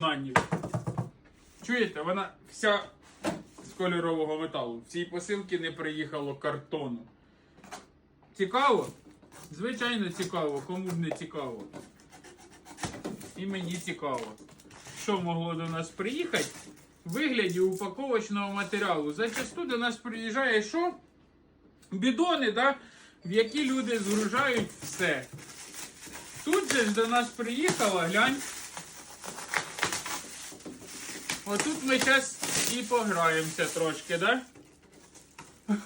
Нанів. Чуєте, вона вся з кольорового металу. В цій посилці не приїхало картону. Цікаво? Звичайно, цікаво. Кому ж не цікаво. І мені цікаво. Що могло до нас приїхати в вигляді упаковочного матеріалу. Зачасту до нас приїжджає що? Бідони, да? в які люди згружають все. Тут же ж до нас приїхала, глянь. Отут ми зараз і пограємося трошки, да?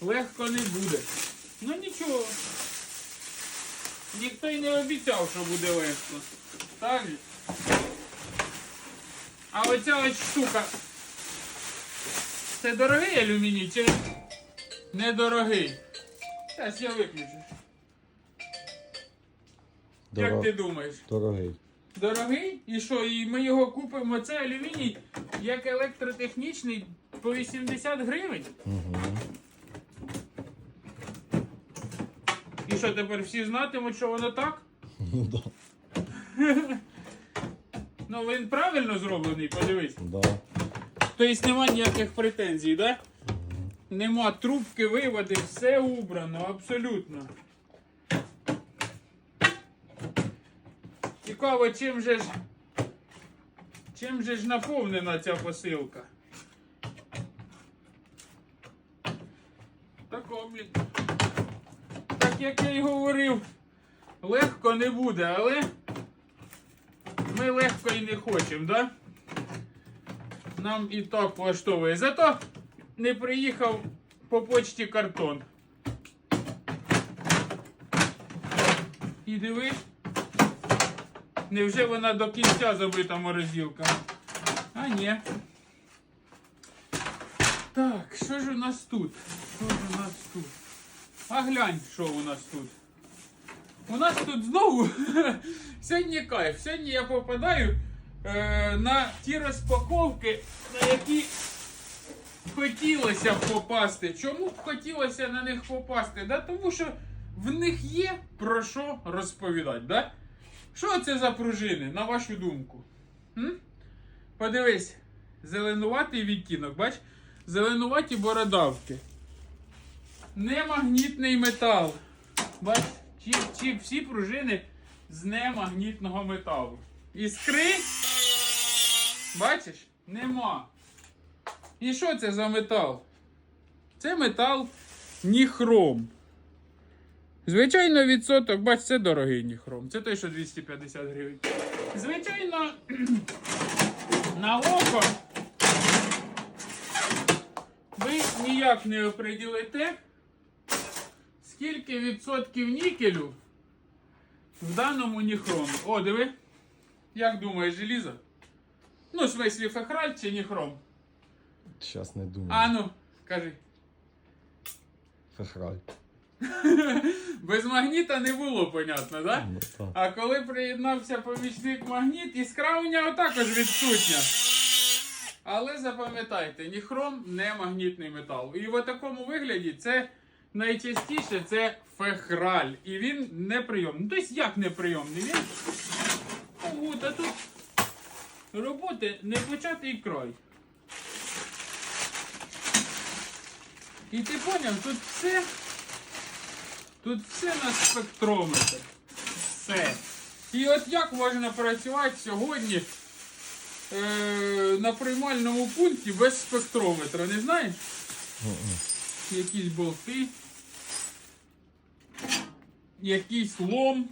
Легко не буде. Ну нічого. Ніхто й не обіцяв, що буде легко. Так? же? А оця ось штука. Це дорогий алюміній чи недорогий? Зараз я виключу. Як ти думаєш? Дорогий. Дорогий? І що? І ми його купимо. Це алюміній як електротехнічний по 80 гривень. Угу. І що тепер всі знатимуть, що воно так? Ну да. Ну він правильно зроблений, подивись. Да. Тобто нема ніяких претензій, да? Нема трубки, виводи, все убрано, абсолютно. Цікаво, чим же ж. Чим же ж наповнена ця посилка? Тако. Так як я й говорив, легко не буде, але ми легко і не хочемо, да? Нам і так влаштовує. Зато не приїхав по почті картон. І дивись. Невже вона до кінця забита морозилка? А ні. Так, що ж у нас тут? Що ж у нас тут? А глянь, що у нас тут. У нас тут знову сьогодні кайф. Сьогодні я попадаю е, на ті розпаковки, на які хотілося б попасти. Чому б хотілося на них попасти? Да? Тому що в них є про що розповідати. Да? Що це за пружини, на вашу думку? М? Подивись, зеленуватий відтінок, бач? Зеленуваті бородавки. Немагнітний метал. Бач, ці, ці всі пружини з немагнітного металу. Іскри, бачиш, нема. І що це за метал? Це метал ніхром. Звичайно, відсоток, бач, це дорогий ніхром. Це той, що 250 гривень. Звичайно, на око ви ніяк не оприділите, скільки відсотків нікелю в даному ніхромі. О, диви. Як думаєш, желізо? Ну, в смислі, фехраль чи ніхром? Щас не думаю. А ну, кажи. Фехраль. Без магніта не було, понятно, да? Ну. А коли приєднався помічник магніт, іскра у нього також відсутня. Але запам'ятайте, ніхром не магнітний метал. І в такому вигляді це найчастіше це фехраль. І він неприйомний. Ну, тобто як неприйомний? Він. От, а тут роботи не початий край. І ти поняв, тут все. Тут все на спектрометр. Все. І от як можна працювати сьогодні е, на приймальному пункті без спектрометра, не знаєш? Якісь болти, якийсь лом.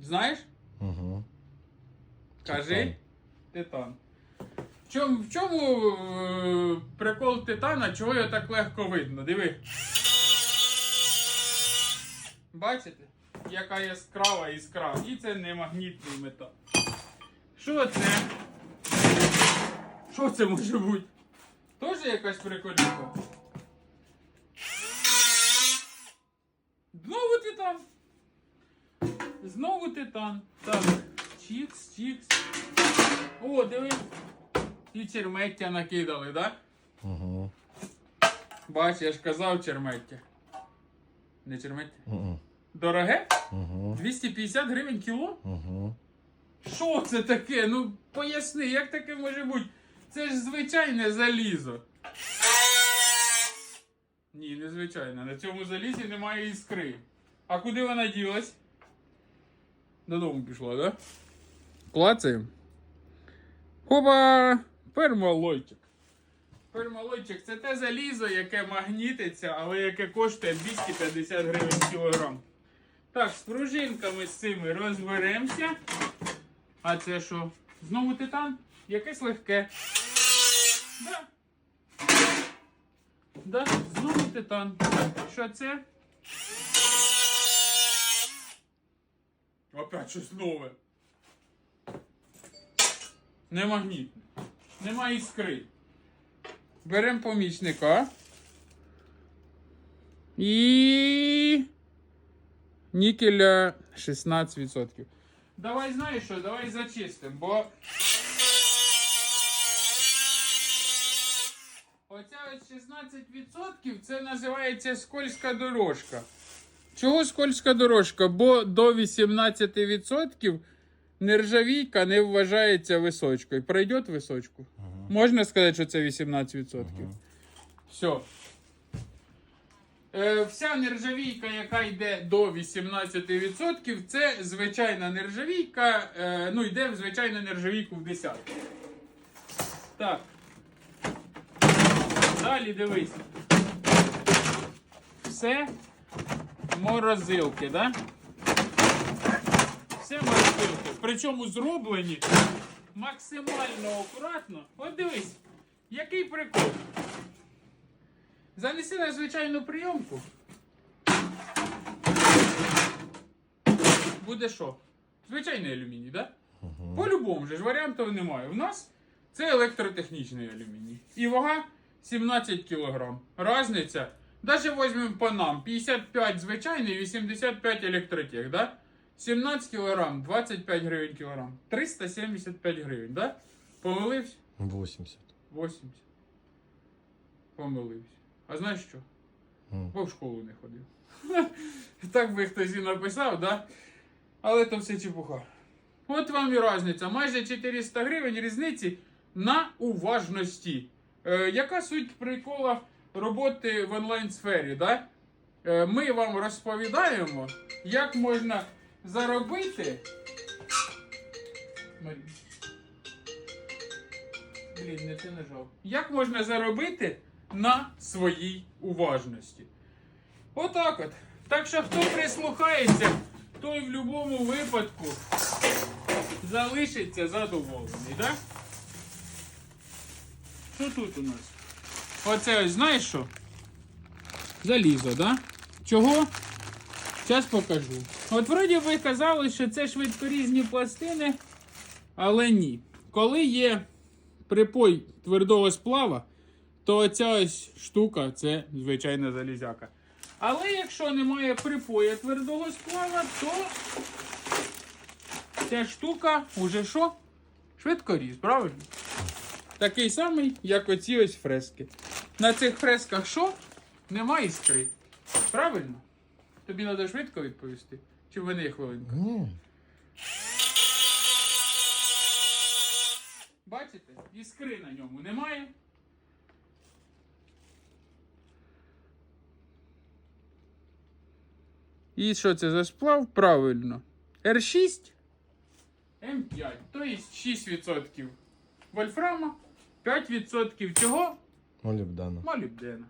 Знаєш? Угу. Кажи. Титан. Чому, в чому е, прикол титана, чого його так легко видно? Диви. Бачите? Яка яскрава іскра. І це не магнітний метал. Що це? Що це може бути? Теж якась приколюха? Знову титан. Знову титан. Так. Чікс, чікс. О, диви. І чермеття накидали, так? Угу. Бач, я ж казав чермеття. Не чермеття? Угу. Дороге? Угу. 250 гривень кіло? Угу. Що це таке? Ну поясни, як таке може бути? Це ж звичайне залізо. Ні, не звичайне. На цьому залізі немає іскри. А куди вона ділась? Додому пішла, да? Клацаємо. Хопа! Пермалойчик. Пермалойчик це те залізо, яке магнітиться, але яке коштує 250 гривень кілограм. Так, з пружинками з цими розберемося. А це що? Знову титан? Якесь легке. Да. Да, знову титан. Що це? Опять щось нове. Не магнітне. Нема іскри. Беремо помічника. І. Нікеля 16%. Давай знаєш що, давай зачистимо, бо. Оця ось 16% це називається скользька дорожка. Чого скользька дорожка? Бо до 18% нержавійка не вважається височкою. Пройде височку? Можна сказати, що це 18%. Все. Е, вся нержавійка, яка йде до 18%, це звичайна нержавійка. Е, ну, йде в звичайну нержавійку в десятку. Так. Далі дивись. Все морозилки, да? Все морозилки. Причому зроблені максимально акуратно. От дивись, який прикол. Занеси на звичайну прийомку. Буде що? Звичайний алюміній, так? Да? По-любому же ж варіантів немає. У нас це електротехнічний алюміній. І вага 17 кг. Разниця. Даже візьмемо по нам. 55 звичайний, 85 електротех, да? 17 кг, 25 гривень кілограм. 375 гривень, да? Помилився? 80. 80. Помилився. А знаєш що? М. Бо в школу не ходив. так би хтось і написав, да? Але то все чепуха. От вам і різниця. Майже 400 гривень різниці на уважності. Е, яка суть прикола роботи в онлайн-сфері? Да? Е, ми вам розповідаємо, як можна заробити. Блін, не це нажав. Як можна заробити на своїй уважності? Отак от. Так що хто прислухається, той в будь-якому випадку залишиться задоволений, так? Що тут у нас? Оце ось знаєш що? Залізо, да? Чого? Зараз покажу. От вроді ви казали, що це швидкорізні пластини, але ні. Коли є припой твердого сплава, то оця ось штука це звичайна залізяка. Але якщо немає припоя твердого сплава, то ця штука уже що? Швидкоріз, правильно? Такий самий, як оці ось фрески. На цих фресках що? Немає іскри. Правильно? Тобі треба швидко відповісти? Чи в мене хвилинка? Ні. Бачите? Іскри на ньому немає. І що це за сплав? Правильно. R6 М5. Тобто 6% вольфрама, 5% чого? Молібдена. Молібдена.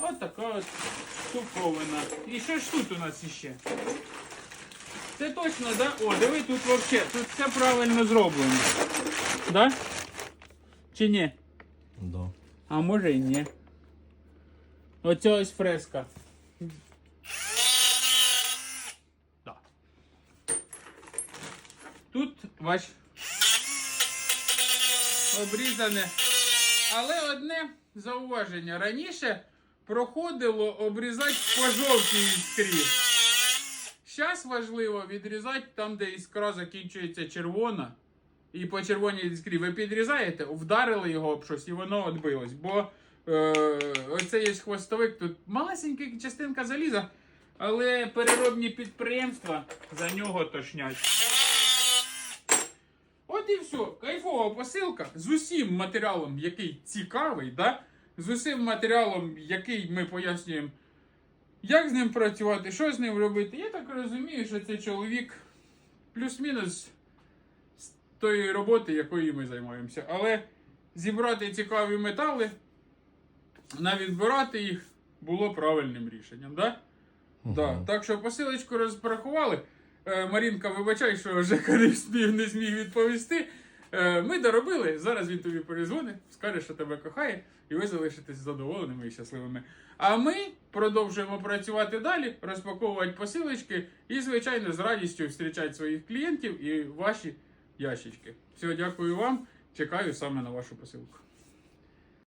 От така от штуковина. І що ж тут у нас іще? Це точно, да? О, диви, тут вообще, тут все правильно зроблено. Да? Чи ні? Да. А може і ні. Оця ось фреска. Да. Тут бач. Обрізане. Але одне зауваження. Раніше проходило обрізати по жовтій іскрі. Зараз важливо відрізати там, де іскра закінчується червона. І по червоній іскрі ви підрізаєте, вдарили його об щось і воно відбилось. Бо е, оцей є хвостовик, тут малесенька частинка заліза. Але переробні підприємства за нього тошнять. От і все. Кайфова посилка з усім матеріалом, який цікавий, да? З усім матеріалом, який ми пояснюємо, як з ним працювати, що з ним робити. Я так розумію, що цей чоловік плюс-мінус з тої роботи, якою ми займаємося. Але зібрати цікаві метали, навідбирати їх було правильним рішенням. Да? Да. Так що посилочку розпорахували. Е, Марінка, вибачай, що зміг, не зміг відповісти. Е, ми доробили. Зараз він тобі перезвонить, скаже, що тебе кохає, і ви залишитесь задоволеними і щасливими. А ми продовжуємо працювати далі, розпаковувати посилочки і, звичайно, з радістю зустрічати своїх клієнтів і ваші ящички. Все, дякую вам. Чекаю саме на вашу посилку.